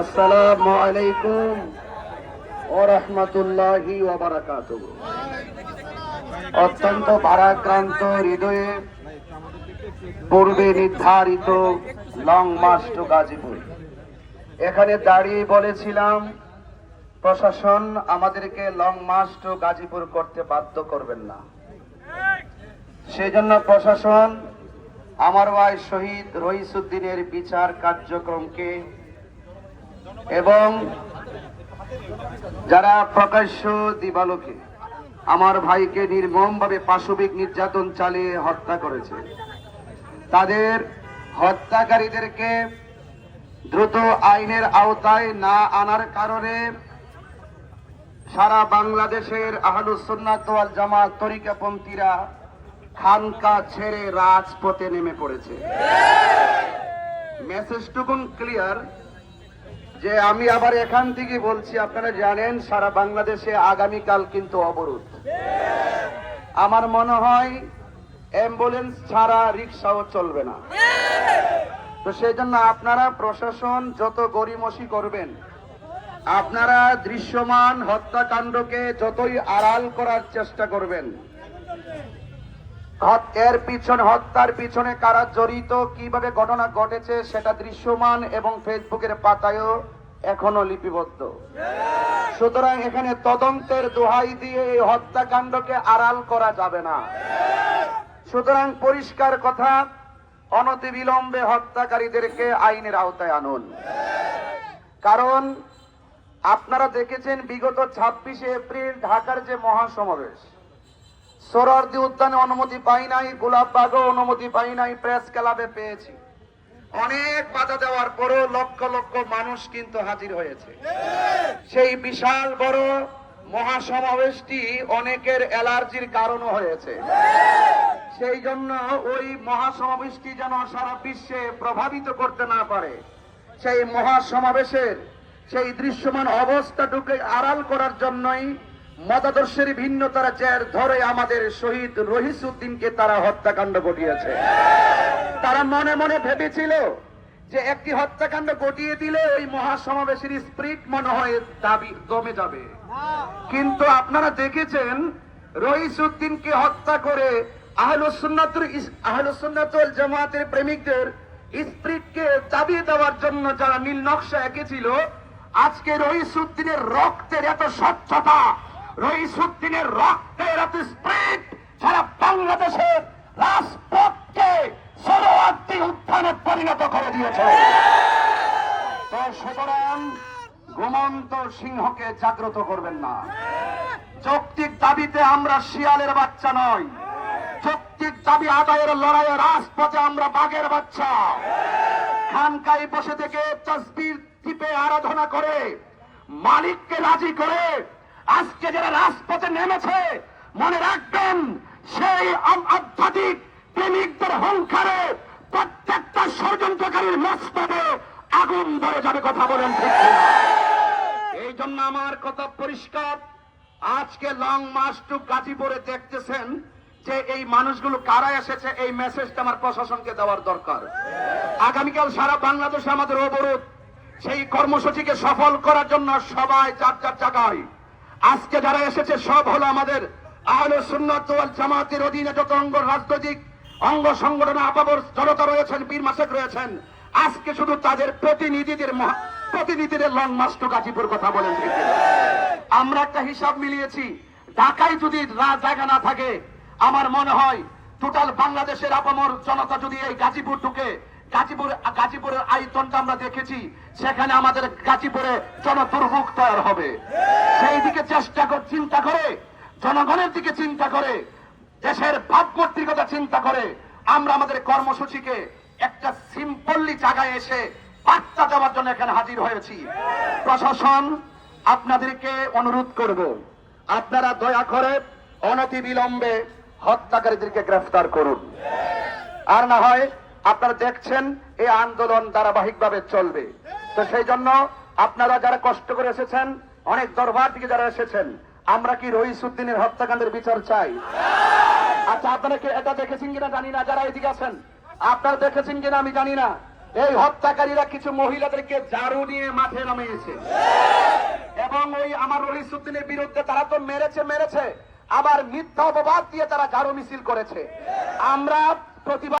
আসসালামু আলাইকুম ও রহমতুল্লাহি অত্যন্ত ভারাক্রান্ত হৃদয়ে পূর্বে নির্ধারিত লং মার্চ টু গাজীপুর। এখানে দাঁড়িয়ে বলেছিলাম, প্রশাসন আমাদেরকে লং মার্চ টু গাজীপুর করতে বাধ্য করবেন না। সেই জন্য প্রশাসন, আমার ভাই শহীদ রহিসুদ্দিনের বিচার কার্যক্রমকে এবং যারা প্রকাশ্য দিবালোকে আমার ভাইকে নির্মমভাবে পাশবিক নির্যাতন চালিয়ে হত্যা করেছে, তাদের হত্যাকারীদেরকে দ্রুত আইনের আওতায় না আনার কারণে সারা বাংলাদেশের আহলুসুন্নাত ওয়াল জামাত তরিকাপন্থীরা খানকা ছেড়ে রাজপথে নেমে পড়েছে। মেসেজটুকুন ক্লিয়ার যে আমি আবার এখান থেকে বলছি, আপনারা জানেন, সারা বাংলাদেশে আগামীকাল কিন্তু অবরোধ। আমার মনে হয়, অ্যাম্বুলেন্স ছাড়া রিক্সাও চলবে না। তো সেই জন্য আপনারা প্রশাসন যত গরিমসি করবেন, আপনারা দৃশ্যমান হত্যাকাণ্ডকে যতই আড়াল করার চেষ্টা করবেন এর পিছনে, হত্যার পিছনে কারা জড়িত, কীভাবে ঘটনা ঘটেছে সেটা দৃশ্যমান এবং ফেসবুকের পাতায়ও এখনও লিপিবদ্ধ। সুতরাং এখানে তদন্তের দোহাই দিয়ে এই হত্যাকাণ্ডকে আড়াল করা যাবে না। সুতরাং পরিষ্কার কথা, অনতিবিলম্বে হত্যাকারীদেরকে আইনের আওতায় আনুন। কারণ আপনারা দেখেছেন, বিগত ছাব্বিশে এপ্রিল ঢাকার যে মহাসমাবেশ, সোহরাওয়ার্দী উদ্যানে অনুমতি পাই নাই, গোলাপবাগও অনুমতি পাই নাই, প্রেস ক্লাবে পেয়েছি। অনেক বাধা দেওয়ার পরও লক্ষ লক্ষ মানুষ কিন্তু হাজির হয়েছে। সেই বিশাল বড় মহাসমাবেশটি অনেকের অ্যালার্জির কারণও হয়েছে। সেই জন্য ওই মহাসমাবেশটি যেন সারা বিশ্বে প্রভাবিত করতে না পারে সেই মহাসমাবেশের সেই দৃশ্যমান অবস্থাটুকে আড়াল করার জন্যই মতাদর্শের ভিন্নতার জের ধরে আমাদের শহীদ রহিসুদ্দিনকে তারা হত্যাকাণ্ড ঘটিয়েছে। তারা মনে মনে ভেবেছিল যে একটি হত্যাকাণ্ড ঘটিয়ে দিলে ওই মহাসমাবেশের স্প্রিট মনে হয় দাবি দমে যাবে। কিন্তু আপনারা দেখেছেন রহিসুদ্দিনকে হত্যা করে আহলুসুন্নাতুল জামাতের প্রেমিকদের স্প্রিটকে দেওয়ার জন্য যারা নীল নকশা এঁকেছিল, আজকে রহিসুদ্দিনের রক্তের এত স্বচ্ছতা রহিসুদ্দিনের রক্তের এত স্প্রিট সারা বাংলাদেশের দিয়েছে। তো সুতরাং ঘুমন্ত সিংহকে জাগ্রত করবেন না। যৌক্তিক দাবিতে আমরা শিয়ালের বাচ্চা নয় যৌক্তিক দাবি আদায়ের লড়াইয়ে রাজপথে আমরা বাঘের বাচ্চা। খানকায় বসে থেকে তসবির টিপে আরাধনা করে, মালিককে রাজি করে আজকে যারা রাজপথে নেমেছে, মনে রাখবেন, সেই আধ্যাত্মিক প্রেমিকদের হংকারে প্রত্যেকটা ষড়যন্ত্রকারীর মস্তবে আগুন ধরে যাবে কথা বলেন ঠিক এই জন্য আমার কথা পরিষ্কার। আজকে লং মার্চ টু গাজীপুরে দেখতেছেন যে এই মানুষগুলো কারা এসেছে, এই মেসেজটা আমার প্রশাসনকে দেওয়ার দরকার। আগামীকাল সারা বাংলাদেশে আমাদের অবরোধ। সেই কর্মসূচিকে সফল করার জন্য সবাই যার যার জায়গায়। আজকে যারা এসেছে, সব হলো আমাদের আহলে সুন্নাত জামাতের অধীনে যত অঙ্গ রাজনৈতিক অঙ্গ সংগঠন আপাবর জনতা রয়েছেন, বীর মাসেক রয়েছেন। আজকে শুধু তাদের প্রতিনিধিদের প্রতিনিধিদের লং মাস্ট গাজীপুর কথা বলেন আমরা একটা হিসাব মিলিয়েছি, ঢাকায় যদি জায়গা না থাকে, আমার মনে হয় টোটাল বাংলাদেশের আপামর জনতা যদি এই গাজীপুর ঢুকে, গাজীপুর, গাজীপুরের আয়তনটা আমরা দেখেছি, সেখানে আমাদের গাজীপুরে জনদুর্ভোগ তৈরি হবে। সেই দিকে চেষ্টা কর, চিন্তা করে, জনগণের দিকে চিন্তা করে, দেশের ভাবমূর্তির কথা চিন্তা করে আমরা আমাদের কর্মসূচিকে একটা সিম্পললি জায়গায় এসে বার্তা দেওয়ার জন্য এখানে হাজির হয়েছি। প্রশাসন, আপনাদেরকে অনুরোধ করব, আপনারা দয়া করে অনতি বিলম্বে হত্যাকারীদেরকে গ্রেফতার করুন। আর না হয় আপনারা দেখছেন এই আন্দোলন ধারাবাহিকভাবে চলবে। তো সেই জন্য আপনারা যারা কষ্ট করে এসেছেন, অনেক দরবার থেকে যারা এসেছেন, আমরা কি রহিসুদ্দিনের হত্যাকাণ্ডের বিচার চাই? আচ্ছা আপনারা এটা দেখেছেন কিনা জানি না, যারা এদিকে আছেন? আপনারা দেখেছেন কিনা আমি জানি না। এই হত্যাকারীরা কিছু মহিলাদেরকে ঝাড়ু নিয়ে মাঠে নামিয়েছে। এবং ওই আমার রহিসুদ্দিনের বিরুদ্ধে তারা তো মেরেছে মেরেছে। আবার মিথ্যা অপবাদ দিয়ে তারা ঝাড়ু মিছিল করেছে। আমরা প্রতিবাদ